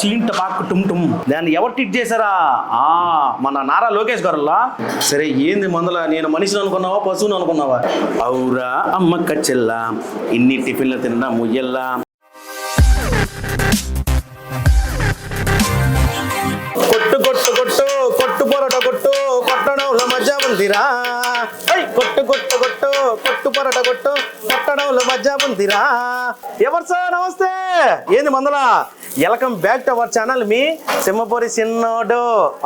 చీంట పాకు టుమ్ టుమ్. దాన్ని ఎవరు టిట్ చేశారా? ఆ మన నారా లోకేష్ గారులా సరే ఏంది మందుల? నేను మనిషిని అనుకున్నావా పశువుని అనుకున్నావా? అవురా అమ్మ కచ్చెల్లా. ఇన్ని టిఫిన్లు తిన్నా ముయ్యల్లా. కొట్టు కొట్టు కొట్టు కొట్టు పొరట కొట్టు కొట్టడంలో మజా ఉందిరా కొట్టు కొట్టు కొట్టు కొట్టు పొరట కొట్టు కొట్టడంలో మజా ఉందిరా ఎవరు సార్? నమస్తే. ఏంది మందులా? Welcome back to our channel మీ సింహపురి సిన్నోడు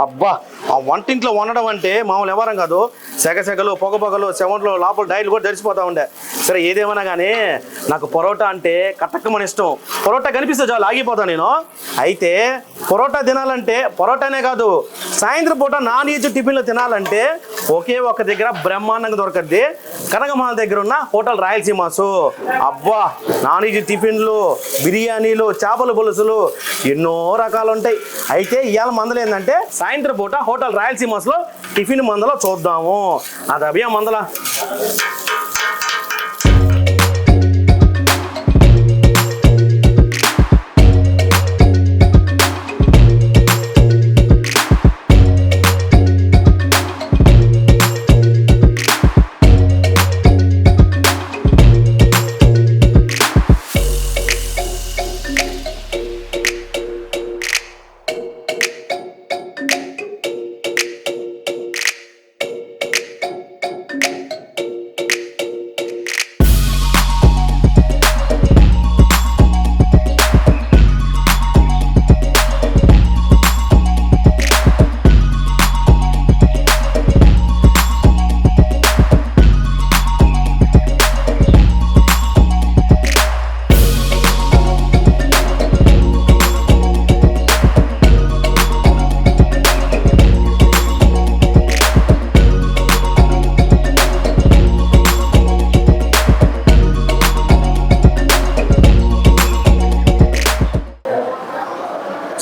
అబ్బా ఆ వంటింట్లో వండడం అంటే మామూలు ఎవరం కాదు. సెగ సెగలు పొగ పొగలు సెవంట్లో లోపల డైలు కూడా తెరిచిపోతూ ఉండే. సరే ఏదేమైనా కానీ నాకు పొరోటా అంటే కట్టక్కమని ఇష్టం. పొరోటా కనిపిస్తే చాలు ఆగిపోతా నేను. అయితే పొరోటా తినాలంటే పొరోటానే కాదు. సాయంత్రం పూట నాన్ వెజ్ టిఫిన్లు తినాలంటే ఒకే ఒక దగ్గర బ్రహ్మాండంగా దొరకద్ది. కనకమాల దగ్గర ఉన్న హోటల్ రాయలసీమాసు. అబ్బా నాన్ వెజ్ టిఫిన్లు బిర్యానీలు చేపల పులుసులు ఎన్నో రకాలు ఉంటాయి అయితే ఇవాళ మందలు ఏంటంటే సాయంత్రం పూట హోటల్ రాయలసీమాస్లో టిఫిన్ మందలో చూద్దాము. అది అభియా మందల.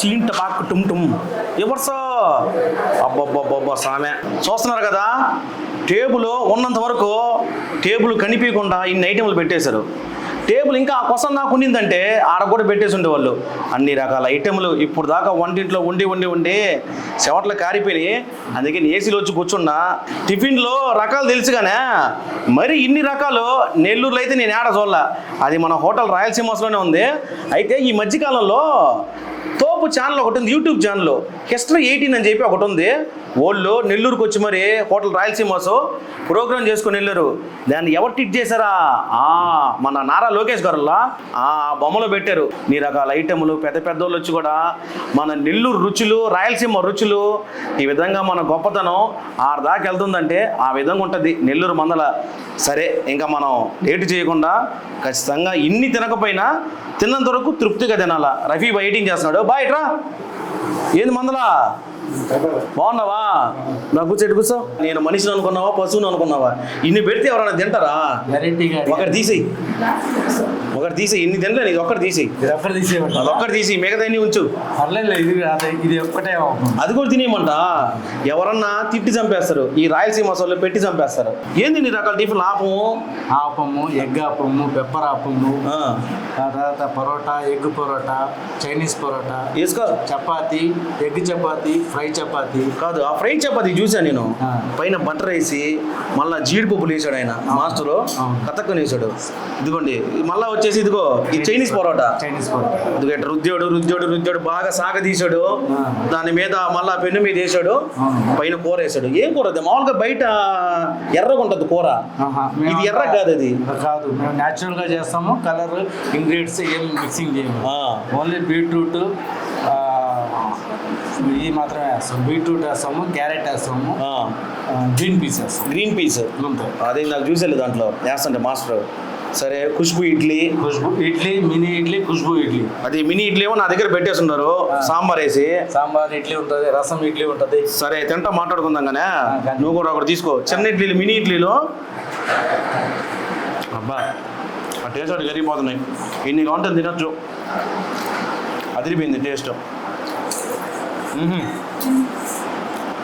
చీంట పాకు టుమ్ టుమ్. ఎవరు సో అబ్బబ్బబ్బబ్బా సామె. చూస్తున్నారు కదా? టేబుల్ ఉన్నంత వరకు టేబుల్ కనిపించకుండా ఇన్ని ఐటెంలు పెట్టేశారు. టేబుల్ ఇంకా ఆ కోసం నాకు ఉండిందంటే ఆడ కూడా పెట్టేసి ఉండేవాళ్ళు. అన్ని రకాల ఐటెంలు ఇప్పుడు దాకా వంటింట్లో ఉండి ఉండి ఉండి చెవట్లు కారిపోయినాయి. అందుకే నేను ఏసీలో వచ్చి కూర్చున్నా. టిఫిన్లో రకాలు తెలుసుగానే మరి ఇన్ని రకాలు నెల్లూరులో అయితే నేను ఏడ చూడాల. అది మన హోటల్ రాయలసీమస్లోనే ఉంది. అయితే ఈ మధ్యకాలంలో తో తోపు ఛానల్ ఒకటి ఉంది యూట్యూబ్ ఛానల్ హిస్టరీ ఎయిటీన్ అని చెప్పి ఒకటి ఉంది. వాళ్ళు నెల్లూరుకి వచ్చి మరి హోటల్ రాయలసీమస్ ప్రోగ్రామ్ చేసుకుని వెళ్ళారు. దాన్ని ఎవరు టిక్ చేశారా? ఆ మన నారా లోకేష్ గారులా ఆ బొమ్మలో పెట్టారు. నీ రకాల ఐటెములు పెద్ద పెద్ద వాళ్ళు వచ్చి కూడా మన నెల్లూరు రుచులు రాయలసీమ రుచులు ఈ విధంగా మన గొప్పతనం ఆరు దాకా వెళ్తుందంటే ఆ విధంగా ఉంటుంది. నెల్లూరు మందల సరే ఇంకా మనం లేటు చేయకుండా ఖచ్చితంగా ఇన్ని తినకపోయినా తిన్నంత వరకు తృప్తిగా తినాలా. రఫీ వెయిటింగ్ చేస్తున్నాడు. బాయ్ రా ఏంది మందలా? బాగున్నావా? నా కూర్చో ఇటు కూర్చో. నేను మనిషిని అనుకున్నావా పశువుని అనుకున్నావా? ఇన్ని పెడితే ఎవరైనా తింటారా? ఒకటి తీసేయి. ఒకటి తీసేయి. ఇన్ని తినలే ఇది ఒక్కటి ఇది ఒక్కటి అది ఒక్కటి తీసి మిగతా ఉంచు. ఇది ఇది ఒక్కటే అది కూడా తినేయమంట? ఎవరన్నా తిట్టి చంపేస్తారు. ఈ రాయలసీమ మసాలు పెట్టి చంపేస్తారు. ఏంది నీ రకాల టిఫిన్ ఆపము? ఆపము ఎగ్ ఆపము పెప్పర్ ఆపము తర్వాత పరోటా ఎగ్ పరోటా చైనీస్ పరోటా వేసుకో. Chapati egg chapati fry chapati. కాదు ఆ ఫ్రై చపాతి చూసా నేను. పైన బటర్ వేసి మళ్ళా జీడిపప్పులు వేసాడు ఆయన మాస్టరు. కథక్కని వేసాడు ఇదిగోండి మళ్ళా వచ్చేసి ఇదిగో ఈ చైనీస్ పరోటా. చైనీస్ పరోటా. ఇదిగో ఇట్లా రుద్దాడు రుద్దాడు రుద్దాడు బాగా సాగ తీసాడు. దాని మీద మళ్ళా పెన్ను మీద వేసాడు. పైన కూర వేసాడు ఏం కూర అది? మామూలుగా బయట ఎర్రగా ఉంటుంది కూర. ఇది ఎర్ర కాదు అది. కాదు. మేము న్యాచురల్గా చేస్తాము. కలర్ ఇంగ్రీడియంట్స్ ఏం మిక్సింగ్ చేయము. ఓన్లీ బీట్రూట్ ఇది మాత్రమే వేస్తాం బీట్రూట్ వేస్తాము క్యారెట్ వేస్తాము ఆ, గ్రీన్ పీస్ వేస్తాం గ్రీన్ పీస్. అంతే అదే నాకు చూసేది దాంట్లో. వేస్తుంటే మాస్టర్. సరే ఖుష్బు ఇడ్లీ. ఖుష్బు ఇడ్లీ మినీ ఇడ్లీ ఖుష్బు ఇడ్లీ. అది మినీ ఇడ్లీ ఏమో నా దగ్గర పెట్టేస్తున్నారు సాంబార్ వేసి. సాంబార్ ఇడ్లీ ఉంటుంది రసం ఇడ్లీ ఉంటుంది. సరే తింటా మాట్లాడుకుందాం కానీ. నువ్వు కూడా ఒకటి తీసుకో. చిన్న ఇడ్లీలు మినీ ఇడ్లీలు. అబ్బా ఆ టేస్ట్ ఒకటి కరిగిపోతున్నాయి ఎన్ని కావాలంటే తినొచ్చు. అదిరిపోయింది టేస్ట్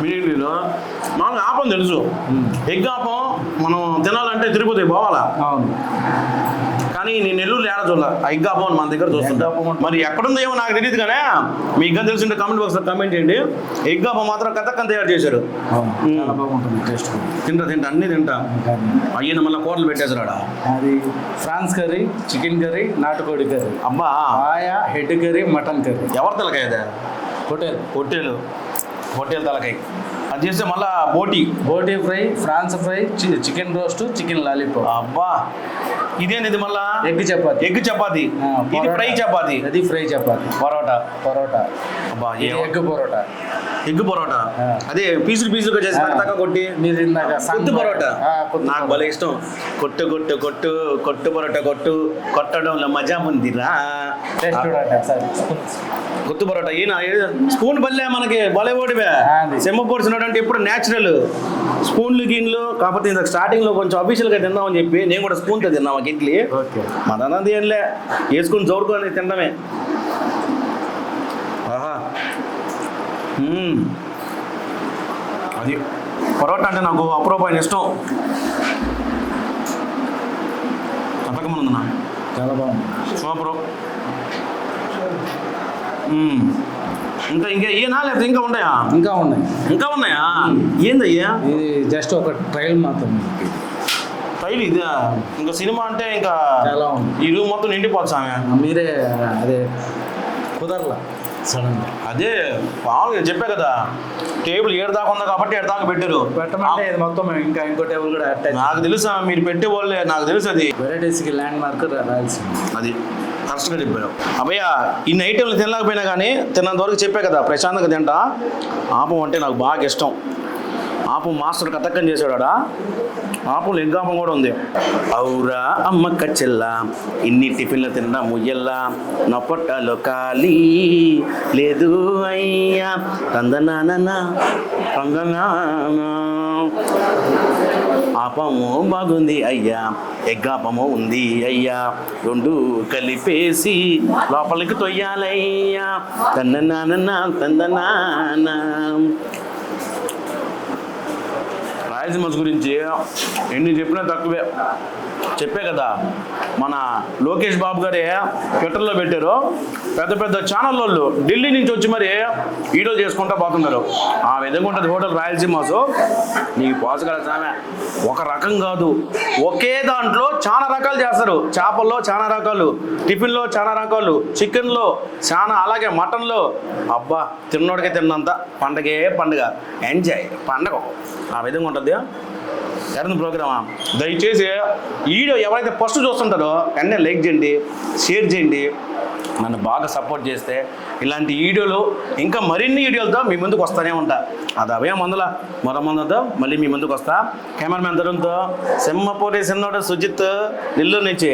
మినీ ఇడ్లీలో మామూలుగా ఆపం తెలుసు. ఎగ్ ఆపం మనం తినాలంటే తిరుపతి పోవాలా? అవును. కానీ నేను నెల్లూరు ఏడ చూడాల? ఎగ్గాపం మన దగ్గర చూస్తుంటా. అంటే- మరి ఎక్కడుందో ఏమో నాకు తెలియదు కానీ మీకు తెలిసింటే కామెంట్ బాక్స్లో కామెంట్ చేయండి. ఎగ్గాపం మాత్రం కథక్కని తయారు చేశారు. తింటా తింటా అన్ని తింటా. ఇంకా అయ్యన మళ్ళీ కూరలు పెట్టేశారు ఆడ అది ఫ్రాన్స్ కర్రీ చికెన్ కర్రీ నాటుకోడి కర్రీ. అబ్బా. ఆయా హెడ్ కర్రీ మటన్ కర్రీ. ఎవరి తలకాయ హోటల్. హోటల్. హోటల్ తలకాయ. అది చేస్తే మళ్ళా బోటి. బోటీ fry prawns fry chicken roast chicken lollipop. అబ్బా! ఇదేంది ఇది మళ్ళా? ఎగ్ చపాతి. ఎగ్ చపాతి. ఇది. ఫ్రై చపాతి. అది ఫ్రై చపాతి. పరోటా. పరోటా. అబ్బా ఎగ్ పరోటా. ఎగ్ పరోటా. అదే పీసులు పీసులుగా చేసి. తక్క కొట్టి? మీరు ఇందాక కొట్టు సాంబార్- పరోటా. నాకు. భలే ఇష్టం. కొట్టు కొట్టు కొట్టు కొట్టు పరోటా కొట్టు. కొట్టడంలో మజా ఉందిరా. కొట్టు పరోటా. ఈయన స్పూన్ బల్లే మనకి అది. సెమ్మ పొడిచినాడు అంటే ఇప్పుడు న్యాచురల్ స్పూన్లు గిన్లు కాకపోతే ఇందాక స్టార్టింగ్లో కొంచెం అఫీషియల్గా తిందామని చెప్పి నేను కూడా స్పూన్తో తిన్నాం ఒక ఇడ్లీ. ఓకే. మదన్నది ఏంలే వేసుకుని జోరుకొని తినడమే. ఆహా. అది పరోటా అంటే నాకు అప్రూపమైన ఇష్టం. అంతకముందున్నా చాలా బాగుంది. సూపరు. ఇంకా ఇంకా ఏనా లేకపోతే ఇంకా ఉన్నాయా? ఇంకా ఉన్నాయి. ఇంకా ఉన్నాయా? ఏందయ్యా? ఇది జస్ట్ ఒక ట్రయల్ మాత్రం. ట్రైల్ ఇదే? ఇంకా సినిమా అంటే ఇంకా చాలా ఉంది. ఈ రూమ్ మొత్తం నిండిపోతుంది సామె. మీరే అదే కుదరలా సడన్ అదే మామూలుగా చెప్పే కదా. టేబుల్ ఏడు దాకా ఉంది కాబట్టి ఏడు దాకా పెట్టారు. పెట్టమంటే ఇది మొత్తం ఇంకా ఇంకో టేబుల్ కూడా నాకు తెలుసా మీరు పెట్టే వాళ్ళే నాకు తెలుసు అది. వెరైటీస్కి ల్యాండ్ మార్క్ రాయాల్సింది అది. కరెక్ట్గా చెప్పారు అభయ ఇన్ని ఐటెంలు తినలేకపోయినా కానీ తిన్నంత వరకు చెప్పే కదా ప్రశాంతంగా తింటా. ఆపం అంటే నాకు బాగా ఇష్టం. ఆపం మాస్టర్ కథకం చేశాడా ఆపం ఎగ్గాపం కూడా ఉంది. అవురా అమ్మ కచ్చెల్ల ఇన్ని టిఫిన్లు తిన్నా ముయ్యల్లా నా పొట్టలో ఖాళీ లేదు అయ్యా. కందనా తందనానా ఆపము బాగుంది అయ్యా. ఎగ్గాపము ఉంది అయ్యా. రెండు కలిపేసి లోపలికి తొయ్యాలయ్యా. తన్న తన్ననాన్న. తందనాన రాయలసీమ గురించి ఎన్ని చెప్పినా తక్కువే. చెప్పే కదా మన లోకేష్ బాబు గారే ట్విట్టర్లో పెట్టారు. పెద్ద పెద్ద ఛానల్ వాళ్ళు ఢిల్లీ నుంచి వచ్చి మరి వీడియో చేసుకుంటా పోతున్నారు. ఆ విధంగా ఉంటుంది హోటల్ రాయలసీమాస్. నీకు పోసగల సామె ఒక రకం కాదు. ఒకే దాంట్లో చాలా రకాలు చేస్తారు. చేపల్లో చాలా రకాలు టిఫిన్లో చాలా రకాలు చికెన్లో చాలా అలాగే మటన్లో. అబ్బా తిన్నోడికే తిన్నంత పండగే పండుగ. ఎంజాయ్ పండగ. ఆ విధంగా ఉంటుంది. కరెంట్ ప్రోగ్రామా? దయచేసి ఈ వీడియో ఎవరైతే ఫస్ట్ చూస్తుంటారో వెంటనే లైక్ చేయండి షేర్ చేయండి. నన్ను బాగా సపోర్ట్ చేస్తే ఇలాంటి వీడియోలు ఇంకా మరిన్ని వీడియోలతో మీ ముందుకు వస్తూనే ఉంటా. అది అవే మందుల. మరో మందుతో మళ్ళీ మీ ముందుకు వస్తా. కెమెరామెన్ తరుణ్తో సింహపూరి సిన్నోడు సుజిత్ నెల్లూరు నుంచి.